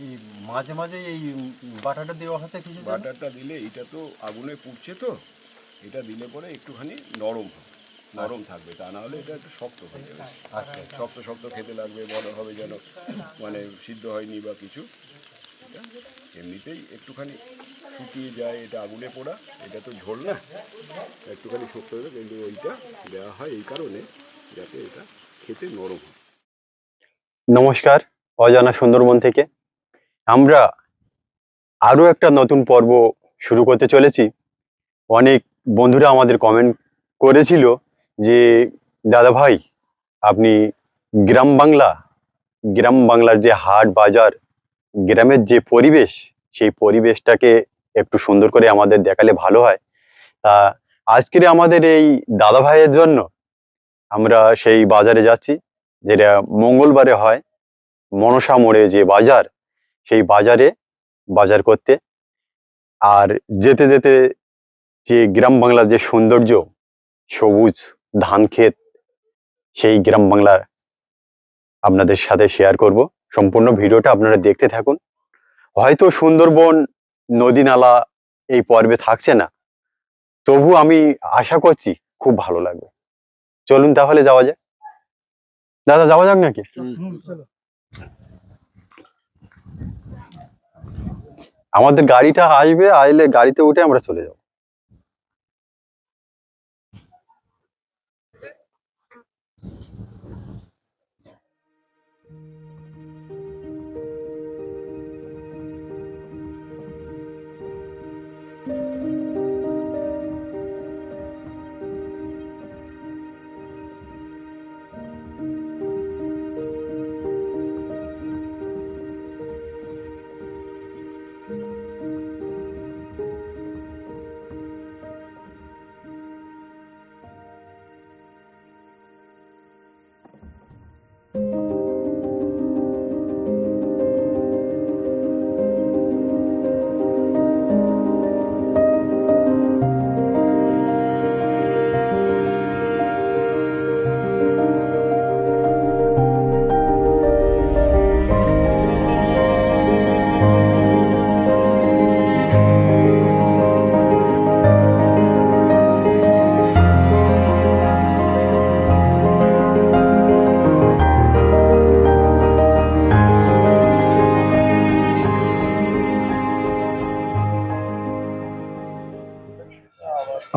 এই মাঝে মাঝে এই বাটাটা দেওয়া হচ্ছে কিছু বাটারটা দিলে এটা তো আগুনে পুড়ছে তো এটা দিলে পরে একটুখানি নরম হবে নরম থাকবে তা না হলে এটা একটু শক্ত হয়ে যাবে। আচ্ছা শক্ত শক্ত খেতে লাগবে বড় হবে যেন মানে সিদ্ধ হয়নি বা কিছু। এমনিতেই একটুখানি শুকিয়ে যায় এটা আগুনে পোড়া এটা তো ঝোল না। একটুখানি শক্ত হবে কিন্তু ওইটা দেওয়া হয় এই কারণে যাতে এটা খেতে নরম হয়। নমস্কার অজানা সুন্দরবন থেকে আমরা আরও একটা নতুন পর্ব শুরু করতে চলেছি। অনেক বন্ধুরা আমাদের কমেন্ট করেছিল যে, দাদা ভাই, আপনি গ্রাম বাংলা, গ্রাম বাংলার যে হাট বাজার, গ্রামের যে পরিবেশ, সেই পরিবেশটাকে একটু সুন্দর করে আমাদের দেখালে ভালো হয়। তা আজকের আমাদের এই দাদা ভাইয়ের জন্য আমরা সেই বাজারে যাচ্ছি, যেটা মঙ্গলবারে হয়। মনসা মোড়ে যে বাজার সেই বাজারে, বাজার করতে। আর যেতে যেতে যে গ্রাম বাংলার যে সৌন্দর্য, সবুজ ধান ক্ষেত, সেই গ্রাম বাংলার আপনাদের সাথে শেয়ার করব। সম্পূর্ণ ভিডিওটা আপনারা দেখতে থাকুন। হয়তো সুন্দরবন নদী নালা এই পর্বে থাকছে না। তবু আমি আশা করছি খুব ভালো লাগবে। চলুন তাহলে যাওয়া যাক। দাদা, যাওয়া যাক নাকি? আমাদের গাড়িটা আসবে আইলে গাড়িতে উঠে আমরা চলে যাব।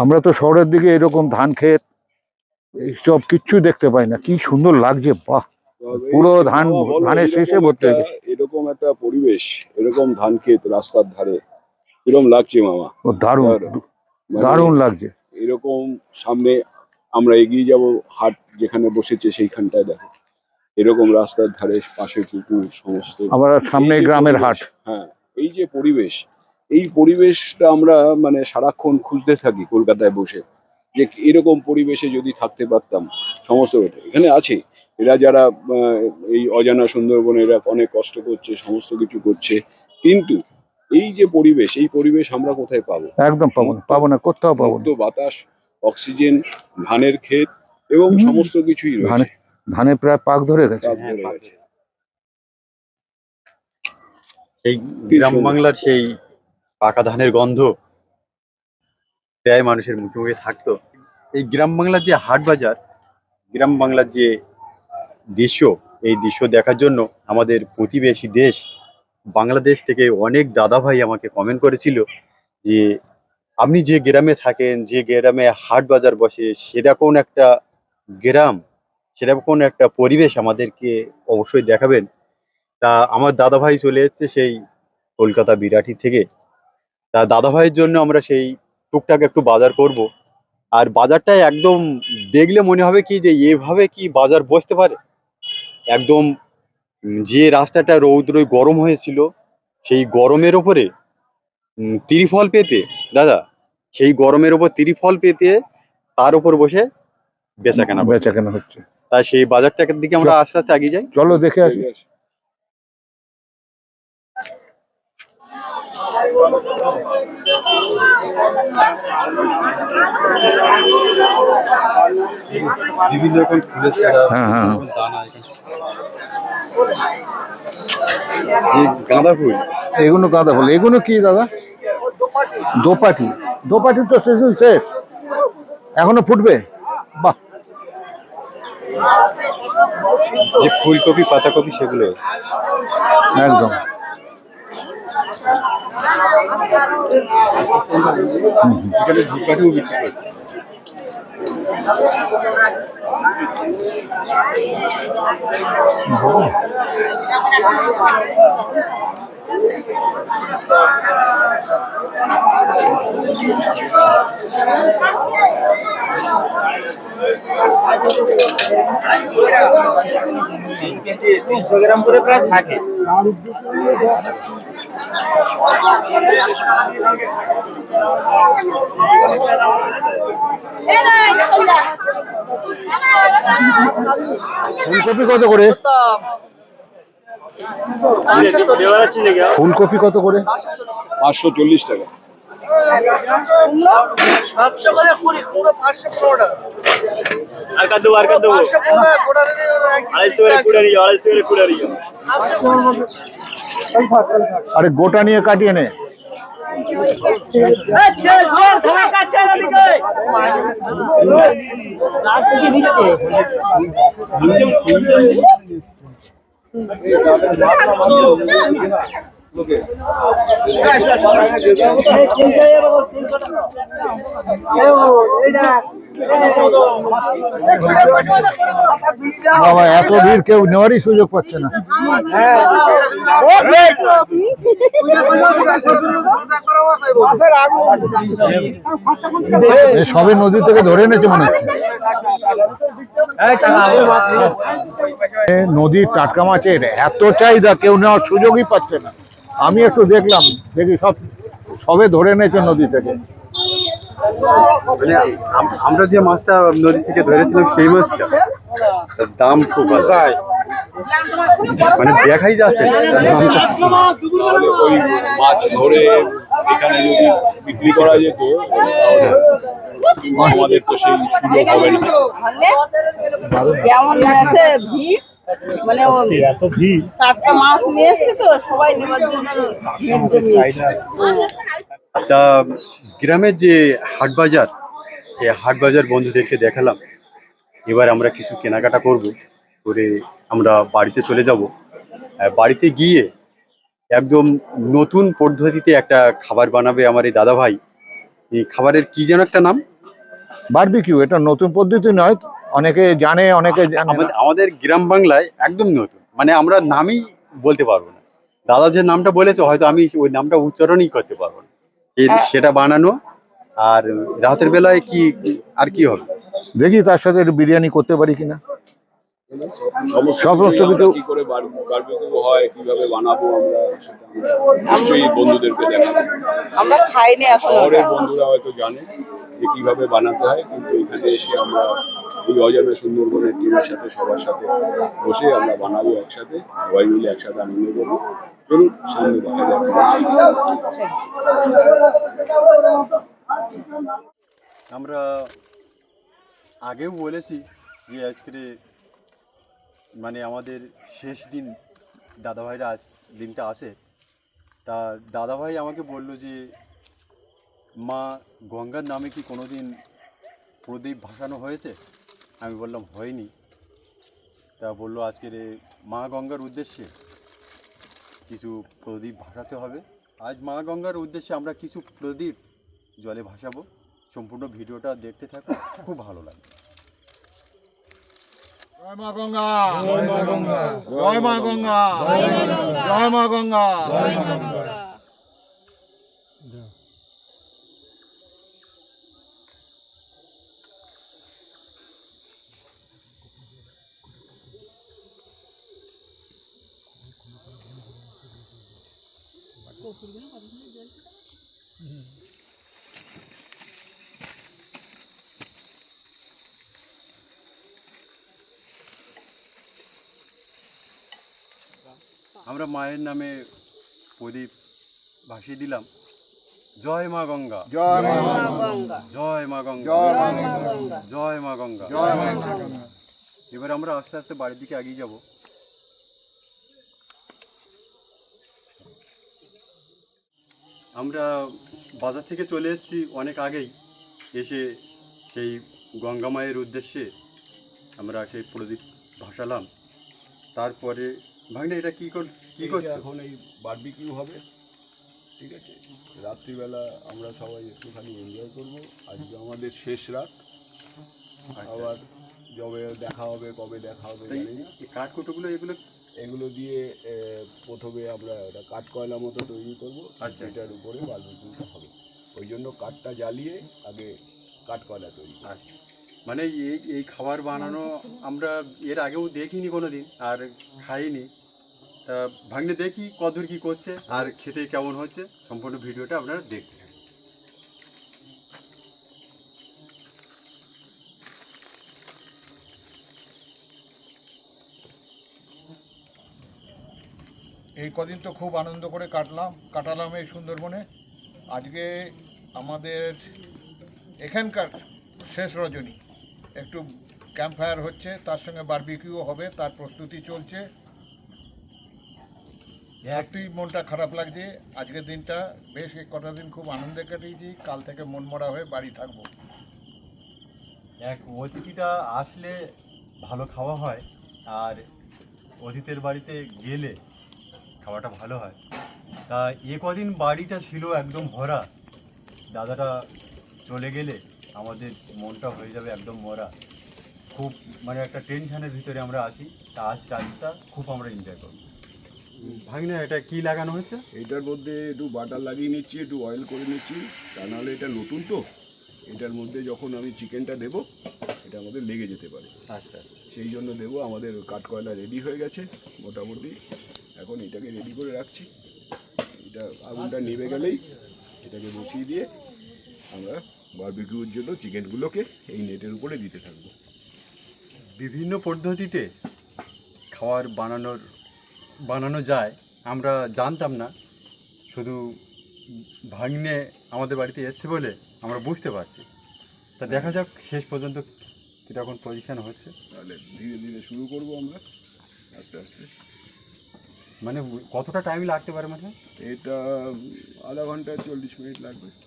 আমরা তো শহরের দিকে এরকম ধান ক্ষেত এইসব কিচ্ছু দেখতে পাই না। কি সুন্দর লাগছে বাহ! পুরো ধান ধানের শেষে ভর্তি হয়ে গেছে। এরকম একটা পরিবেশ এরকম ধান ক্ষেত রাস্তার ধারে এরকম লাগছে মামা? দারুণ মানে দারুণ লাগছে। এরকম সামনে আমরা এগিয়ে যাব হাট যেখানে বসেছে সেইখানটায় দেখো। এরকম রাস্তার ধারে পাশে পুকুর সমস্ত আবার সামনে গ্রামের হাট। হ্যাঁ এই যে পরিবেশ এই পরিবেশটা আমরা মানে সারাক্ষণ খুঁজতে থাকি কলকাতায় বসে। যে এরকম পরিবেশে যদি থাকতে পারতাম সমস্ত এখানে আছে এরা যারা আহ, এই অজানা সুন্দরবনে এরা অনেক কষ্ট করছে সমস্ত কিছু করছে। কিন্তু এই যে পরিবেশ এই পরিবেশ আমরা কোথায় পাবো? একদম পাবো না পাবো না কোথাও পাবো না। বাতাস অক্সিজেন ধানের ক্ষেত এবং সমস্ত কিছুই ধানে রয়েছে। ধানে প্রায় পাক ধরে গেছে। ধরে গেছে। সেই গ্রাম বাংলার সেই পাকা ধানের গন্ধ। প্রায় মানুষের মুখে মুখে থাকতো। এই গ্রাম বাংলার যে হাট বাজার, গ্রাম বাংলার যে দৃশ্য, এই দৃশ্য দেখার জন্য আমাদের প্রতিবেশী দেশ, বাংলাদেশ থেকে অনেক দাদা ভাই আমাকে কমেন্ট করেছিল যে, আপনি যে গ্রামে থাকেন, যে গ্রামে হাট বাজার বসে, সেরকম একটা গ্রাম, সেরকম একটা পরিবেশ আমাদেরকে অবশ্যই দেখাবেন। তা আমার দাদা ভাই চলে এসেছে সেই কলকাতা বিরাটি থেকে। তা দাদা ভাইয়ের জন্য আমরা সেই টুকটাক একটু বাজার করব। আর বাজারটা একদম দেখলে মনে হবে কি যে এভাবে কি বাজার বসতে পারে? একদম যে রাস্তাটা রৌদ্রই গরম হয়েছিল সেই গরমের ওপরে ত্রিফল পেতে দাদা সেই গরমের ওপর ত্রিফল পেতে তার উপর বসে বেচা কেনা বেচা কেনা হচ্ছে। তা সেই বাজারটার দিকে আমরা আস্তে আস্তে এগিয়ে যাই। চলো দেখে আসি ঠিক আছে। বিভিন্ন রকম ফুলের হ্যাঁ হ্যাঁ দানা এখানে গাঁদা ফুল? এগুলো গাঁদা ফুল। এগুলো কি দাদা? দোপাটি। দোপাটি তো সিজন শেষ। এখনও ফুটবে? বাহ। যে ফুলকপি পাতাকপি সেগুলো। একদম। এখানে ধূপকাঠিও বিক্রি করছে তিনশো গ্রাম করে প্রায় থাকে। ফুলকপি কত করে? ফুলকপি কত করে? পাঁচশো চল্লিশ টাকা। সাতশো করে কুড়ি পুরো পাঁচশো পনেরো আর কাদ দেবো আর কাদ দেবো আড়াইশো করে কুড়ে। আড়াইশো করে কুড়ে আরে গোটা নিয়ে কাটিয়ে নে। বাবা, এত ভিড় কেউ নেওয়ারই সুযোগ পাচ্ছে না। সবে নদী থেকে ধরে এনেছে মনে নদীর টাটকা মাছের এত চাহিদা, কেউ নেওয়ার সুযোগই পাচ্ছে না। আমি একটু দেখলাম দেখি সব সবে ধরে এনেছে নদী থেকে। মানে আমরা যে মাছটা নদী থেকে ধরেছিলাম সেই মাছটা দাম খুব মানে দেখাই যাচ্ছে ওই মাছ ধরে এখানে যদি বিক্রি করা যেত আমাদের তো সেই সুযোগ হবে না। মানে কেমন আছে ভিড়। মানে ও টাটকা মাছ নিয়ে এসছে তো সবাই নেবার জন্য তা গ্রামের যে হাট বাজার এই হাট বাজার বন্ধুদেরকে দেখালাম। এবার আমরা কিছু কেনাকাটা করব করে আমরা বাড়িতে চলে যাব। বাড়িতে গিয়ে একদম নতুন পদ্ধতিতে একটা খাবার বানাবে আমার এই দাদা ভাই এই খাবারের কি যেন একটা নাম? বারবিকিউ এটা নতুন পদ্ধতি নয় অনেকে জানে অনেকে জানে না। আমাদের গ্রাম বাংলায় একদম নতুন। মানে আমরা নামই বলতে পারব না। দাদা যে নামটা বলেছে হয়তো আমি ওই নামটা উচ্চারণই করতে পারব না। এই সেটা বানানো আর রাতের বেলায় কি আর কি হবে? দেখি তার সাথে একটু বিরিয়ানি করতে পারি কিনা। সমস্ত কিছু কি করে বারবিকিউ হয় কীভাবে বানাবো আমরা সেটা আমরা নিশ্চয়ই বন্ধুদেরকে দেখাবো আমরা খাইনি এখন। শহরের বন্ধুরা হয়তো জানে যে কীভাবে বানাতে হয় কিন্তু এখানে এসে আমরা এই অজানা সুন্দরবনের টিমের সাথে সবার সাথে বসে আমরা বানাবো একসাথে সবাই মিলে একসাথে আনন্দ করব। চলুন সামনে দেখা যাক। আমরা আগেও বলেছি যে আজকে মানে আমাদের শেষ দিন দাদাভাইরা আজ দিনটা আসে। তা দাদাভাই আমাকে বলল যে, মা, গঙ্গার নামে কি কোনো দিন প্রদীপ ভাসানো হয়েছে? আমি বললাম, হয়নি। তা বলল, আজকের মা গঙ্গার উদ্দেশ্যে কিছু প্রদীপ ভাসাতে হবে। আজ মা গঙ্গার উদ্দেশ্যে আমরা কিছু প্রদীপ জলে ভাসাবো। সম্পূর্ণ ভিডিওটা দেখতে থাকো। খুব ভালো লাগবে। জয় মা গঙ্গা। জয় মা গঙ্গা। জয় মা গঙ্গা। জয় মা গঙ্গা। আমরা মায়ের নামে প্রদীপ ভাসিয়ে দিলাম। জয় মা গঙ্গা। জয় মা গঙ্গা। জয় মা গঙ্গা। জয় মা গঙ্গা। জয় মা গঙ্গা। এবার আমরা আস্তে আস্তে বাড়ির দিকে এগিয়ে যাব। আমরা বাজার থেকে চলে এসেছি অনেক আগেই। এসে সেই গঙ্গা মায়ের উদ্দেশ্যে আমরা সেই প্রদীপ ভাসালাম। তারপরে ভাগনা এটা কি কর কি করছ? এখন এই বারবিকিউ হবে ঠিক আছে? রাত্রিবেলা আমরা সবাই একটুখানি এনজয় করব। আজকে আমাদের শেষ রাত। আবার যবে দেখা হবে কবে দেখা হবে জানি না। কাঠকুটোগুলো এগুলো এগুলো দিয়ে প্রথমে আমরা একটা কাঠ কয়লা মতো তৈরি করব। আচ্ছা। এটার উপরে বারবিকিউটা হবে। ওই জন্য কাঠটা জ্বালিয়ে আগে কাঠ কয়লা তৈরি। আচ্ছা। মানে এই এই খাবার বানানো আমরা এর আগেও দেখিনি কোনো দিন আর খাইনি। তা ভাঙলে দেখি কদূর কি করছে, আর খেতে কেমন হচ্ছে, সম্পূর্ণ ভিডিওটা আপনারা দেখতে এই কদিন তো খুব আনন্দ করে কাটলাম, কাটালাম এই সুন্দরবনে। আজকে আমাদের এখানকার শেষ রজনী। একটু ক্যাম্প ফায়ার হচ্ছে, তার সঙ্গে বারবিকিউ হবে, তার প্রস্তুতি চলছে। সত্যি মনটা খারাপ লাগছে, আজকের দিনটা বেশ কটা দিন খুব আনন্দে কাটিয়েছি, কাল থেকে মন মরা হয়ে বাড়ি থাকব। এক অতিথিটা আসলে ভালো খাওয়া হয়, আর অতিথের বাড়িতে গেলে খাওয়াটা ভালো হয়। তা এ কদিন বাড়িটা ছিল একদম ভরা। দাদাটা চলে গেলে আমাদের মনটা হয়ে যাবে একদম মরা। খুব মানে একটা টেনশনের ভিতরে আমরা আসি তা আজ কাজটা খুব আমরা এনজয় করব। ভাগনা এটা কি লাগানো হচ্ছে এইটার মধ্যে একটু বাটার লাগিয়ে নিচ্ছি একটু অয়েল করে নিচ্ছি। তা নাহলে এটা নতুন তো। এটার মধ্যে যখন আমি চিকেনটা দেবো এটা আমাদের লেগে যেতে পারে। আচ্ছা। সেই জন্য দেবো আমাদের কাঠকয়লা রেডি হয়ে গেছে মোটামুটি। এখন এটাকে রেডি করে রাখছি। এটা আগুনটা নেমে গেলেই এটাকে বসিয়ে দিয়ে আমরা বারবিকিউর জন্য চিকেনগুলোকে এই নেটের উপরে দিতে থাকব। বিভিন্ন পদ্ধতিতে খাবার বানানোর বানানো যায় আমরা জানতাম না। শুধু ভাগ্নে আমাদের বাড়িতে এসছে বলে আমরা বুঝতে পারছি। তা দেখা যাক শেষ পর্যন্ত কীরকম পজিশন হচ্ছে। তাহলে ধীরে ধীরে শুরু করব আমরা। আস্তে আস্তে। মানে কতটা টাইম লাগতে পারে মানে? এটা আধা ঘণ্টা চল্লিশ মিনিট লাগবে।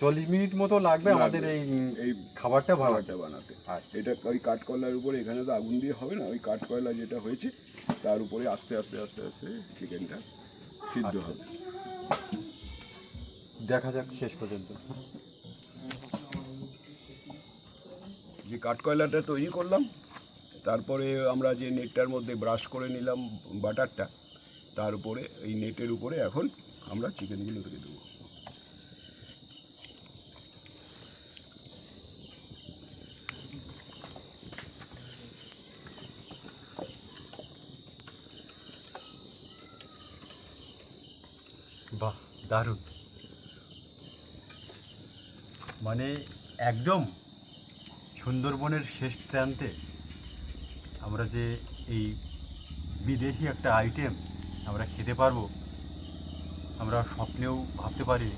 চল্লিশ মিনিট মতো লাগবে আমাদের এই এই খাবারটা খাবারটা বানাতে। এটা ওই কাঠকয়লার উপরে এখানে তো আগুন দিয়ে হবে না ওই কাঠকয়লা যেটা হয়েছে তার উপরে আস্তে আস্তে আস্তে আস্তে চিকেনটা সিদ্ধ আচ্ছা। হবে। দেখা যাক শেষ পর্যন্ত। যে কাঠকয়লাটা তৈরি করলাম তারপরে আমরা যে নেটটার মধ্যে ব্রাশ করে নিলাম বাটারটা তার উপরে এই নেটের উপরে এখন আমরা চিকেনগুলো থেকে দেবো বাহ দারুণ। মানে একদম সুন্দরবনের শেষ প্রান্তে আমরা যে এই বিদেশি একটা আইটেম আমরা খেতে পারব, আমরা স্বপ্নেও ভাবতে পারি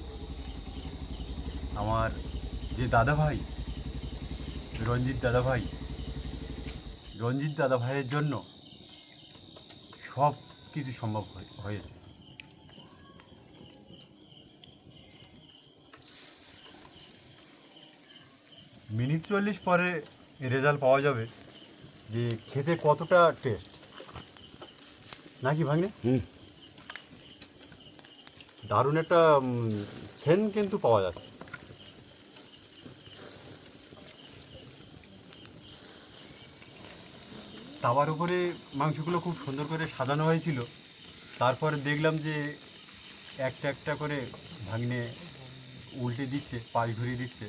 আমার যে দাদা ভাই রঞ্জিত দাদা ভাই রঞ্জিত দাদা ভাইয়ের জন্য সব কিছু সম্ভব হয়ে- হয়েছে। মিনিট চল্লিশ পরে রেজাল্ট পাওয়া যাবে যে খেতে কতটা টেস্ট। নাকি ভাঙনে হুম। দারুণ একটা সেন কিন্তু পাওয়া যাচ্ছে। তাওয়ার উপরে মাংসগুলো খুব সুন্দর করে সাজানো হয়েছিল। তারপরে দেখলাম যে একটা একটা করে ভাঙনে উল্টে দিচ্ছে পাশ ঘুরিয়ে দিচ্ছে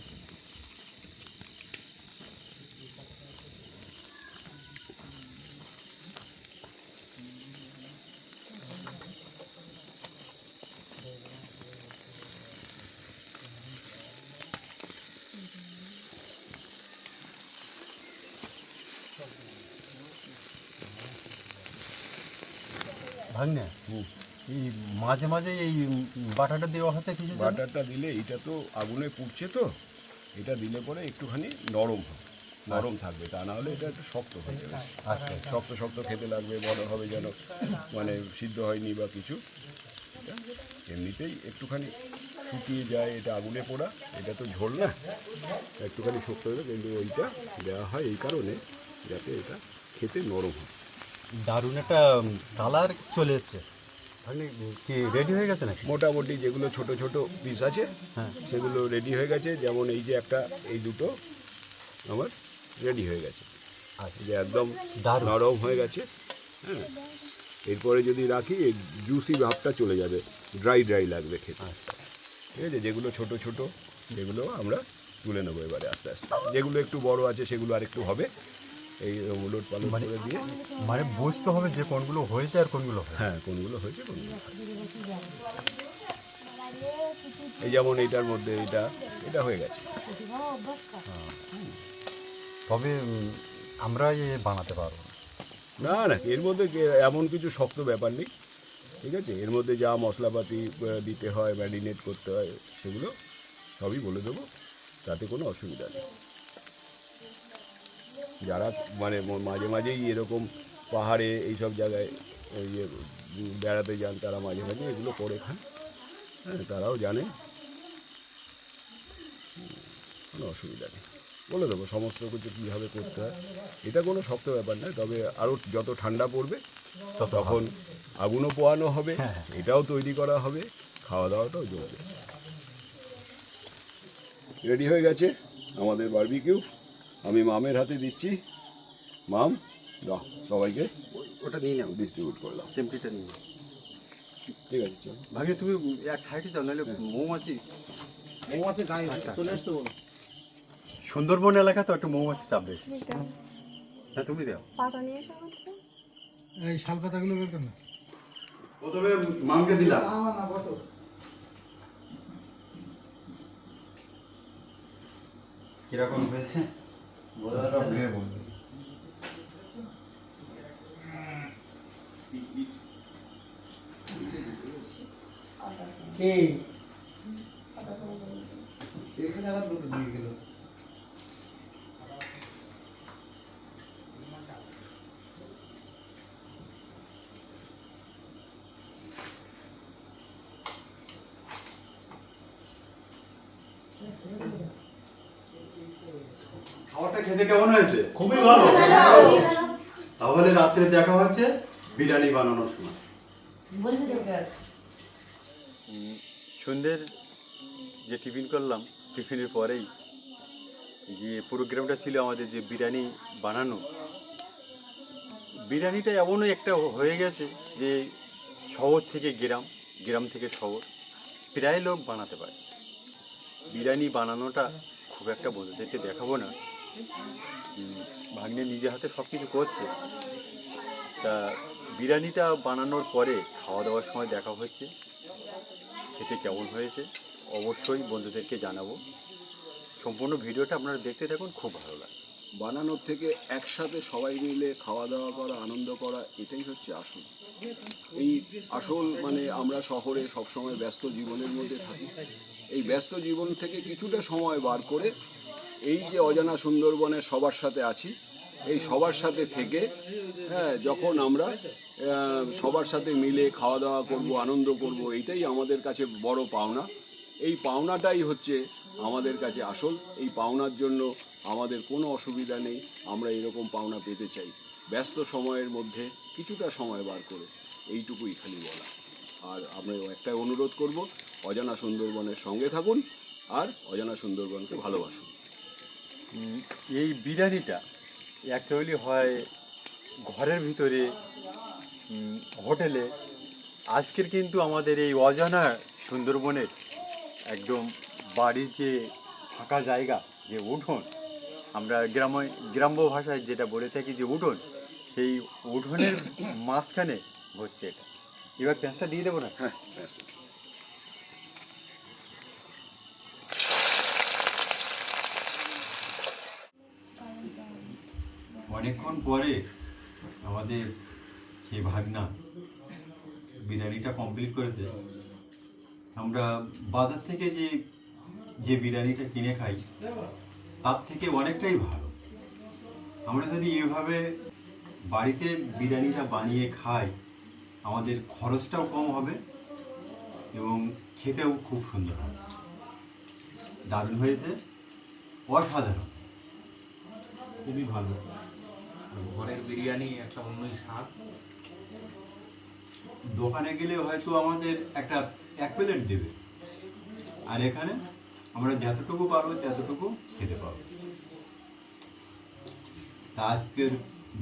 ভাঙনে এই মাঝে মাঝে এই বাটাটা দেওয়া হচ্ছে কিছু বাটাটা দিলে এটা তো আগুনে পুড়ছে তো এটা দিলে পরে একটুখানি নরম হবে নরম থাকবে তা না হলে এটা একটু শক্ত হয়ে যাবে। আচ্ছা শক্ত শক্ত খেতে লাগবে মনে হবে যেন মানে সিদ্ধ হয়নি বা কিছু। এমনিতেই একটুখানি শুকিয়ে যায় এটা আগুনে পোড়া এটা তো ঝোল না। একটুখানি শক্ত হবে কিন্তু ওইটা দেওয়া হয় এই কারণে যাতে এটা খেতে নরম হয়। দারুণ একটা কালার চলে এসছে। আপনি কি রেডি হয়ে গেছে নাকি? মোটামুটি যেগুলো ছোট ছোট পিস আছে হ্যাঁ। সেগুলো রেডি হয়ে গেছে। যেমন এই যে একটা এই দুটো আমার রেডি হয়ে গেছে। আচ্ছা। যে একদম। নরম হয়ে গেছে হ্যাঁ। এরপরে যদি রাখি জুসি ভাবটা চলে যাবে। ড্রাই ড্রাই লাগবে খেতে। আচ্ছা। ঠিক আছে? যেগুলো ছোট ছোট সেগুলো আমরা তুলে নেব এবারে আস্তে আস্তে। যেগুলো একটু বড় আছে সেগুলো আরেকটু হবে। এই উলট পালট মানে- করে দিয়ে। মানে বুঝতে হবে যে কোনগুলো হয়েছে আর কোনগুলো হ্যাঁ কোনগুলো হয়েছে কোনগুলো এই যেমন এইটার মধ্যে এটা এটা হয়ে গেছে। তবে আমরা এ বানাতে পারব না। না এর মধ্যে এমন কিছু শক্ত ব্যাপার নেই ঠিক আছে? এর মধ্যে যা মশলাপাতি দিতে হয় ম্যারিনেট করতে হয় সেগুলো সবই বলে দেবো তাতে কোনো অসুবিধা নেই। যারা মানে মাঝে মাঝেই এরকম পাহাড়ে এইসব জায়গায় ওই ইয়ে বেড়াতে যান তারা মাঝে মাঝে এগুলো করে খান। হ্যাঁ তারাও জানে। কোনো অসুবিধা নেই। বলে দেবো সমস্ত কিছু কীভাবে করতে হয়। এটা কোনো শক্ত ব্যাপার নয় তবে আরও যত ঠান্ডা পড়বে তখন আগুনও পোয়ানো হবে হ্যাঁ। এটাও তৈরি করা হবে খাওয়া দাওয়াটাও জমবে রেডি হয়ে গেছে আমাদের বারবিকিউ। আমি মামের হাতে দিচ্ছি। মাম দাও সবাইকে ওটা নিয়ে নাও। ডিস্ট্রিবিউট করলাম চিমটিটা নিয়ে নাও। ঠিক আছে চলো। ভাগে তুমি এক সাইডে যাও নাহলে মৌমাছি মৌমাছি গায়ে চলে এসছে বলো সুন্দরবন এলাকা তো একটু মৌমাছি চাপ বেশি। হ্যাঁ তুমি দাও। পাতা নিয়ে এসে এই শাল পাতাগুলো বের কর না। প্রথমে মামকে দিলাম। কীরকম হয়েছে? কে? এখানে আবার দিয়ে গেল খাবারটা খেতে কেমন হয়েছে? খুবই ভালো। তাহলে রাত্রে দেখা হচ্ছে বিরিয়ানি বানানোর সময়। সন্ধ্যের যে টিফিন করলাম টিফিনের পরেই যে প্রোগ্রামটা ছিল আমাদের যে বিরিয়ানি বানানো বিরিয়ানিটা এমনই একটা হয়ে গেছে যে শহর থেকে গ্রাম গ্রাম থেকে শহর প্রায় লোক বানাতে পারে। বিরিয়ানি বানানোটা খুব একটা বোঝা বন্ধুদেরকে দেখাবো না। ভাগ্নে নিজে হাতে সব কিছু করছে। তা বিরিয়ানিটা বানানোর পরে খাওয়া দাওয়ার সময় দেখা হচ্ছে খেতে কেমন হয়েছে? অবশ্যই বন্ধুদেরকে জানাব। সম্পূর্ণ ভিডিওটা আপনারা দেখতে থাকুন, খুব ভালো লাগে বানানোর থেকে একসাথে সবাই মিলে খাওয়া দাওয়া করা, আনন্দ করা, এটাই হচ্ছে আসল। এই আসল মানে আমরা শহরে সবসময় ব্যস্ত জীবনের মধ্যে থাকি। এই ব্যস্ত জীবন থেকে কিছুটা সময় বার করে এই যে অজানা সুন্দরবনে সবার সাথে আছি, এই সবার সাথে থেকে হ্যাঁ যখন আমরা সবার সাথে মিলে খাওয়া দাওয়া করব, আনন্দ করব, এইটাই আমাদের কাছে বড় পাওনা। এই পাওনাটাই হচ্ছে আমাদের কাছে আসল। এই পাওনার জন্য আমাদের কোনো অসুবিধা নেই, আমরা এরকম পাওনা পেতে চাই। ব্যস্ত সময়ের মধ্যে কিছুটা সময় বার করে এইটুকুই খালি বলা। আর আমরা একটাই অনুরোধ করব, অজানা সুন্দরবনের সঙ্গে থাকুন আর অজানা সুন্দরবনকে ভালোবাসুন। এই বিরিয়ানিটা অ্যাকচুয়ালি হয় ঘরের ভিতরে হোটেলে। আজকের কিন্তু আমাদের এই অজানা সুন্দরবনের একদম বাড়ির যে ফাঁকা জায়গা, যে উঠোন, আমরা গ্রাম গ্রাম্য ভাষায় যেটা বলে থাকি যে উঠোন, সেই উঠোনের মাঝখানে হচ্ছে এটা। এবার পেঁয়াজটা দিয়ে দেবো না? হ্যাঁ অনেকক্ষণ পরে আমাদের সেই ভাগনা বিরিয়ানিটা কমপ্লিট করেছে। আমরা বাজার থেকে যে যে বিরিয়ানিটা কিনে খাই, তার থেকে অনেকটাই ভালো। আমরা যদি এভাবে বাড়িতে বিরিয়ানিটা বানিয়ে খাই, আমাদের খরচটাও কম হবে এবং খেতেও খুব সুন্দর হবে। দারুণ হয়েছে। অসাধারণ। খুবই ভালো। ঘরের বিরিয়ানি, একটা অন্যই স্বাদ। দোকানে গেলে হয়তো আমাদের একটা এক প্লেট দেবে। আর এখানে আমরা যতটুকু পারব ততটুকু খেতে পারব তা আজকের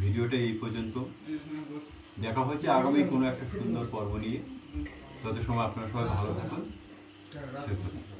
ভিডিওটা এই পর্যন্ত। দেখা হচ্ছে আগামী কোনো একটা সুন্দর পর্ব নিয়ে। তত সময় আপনারা সবাই ভালো থাকুন, সুস্থ থাকুন।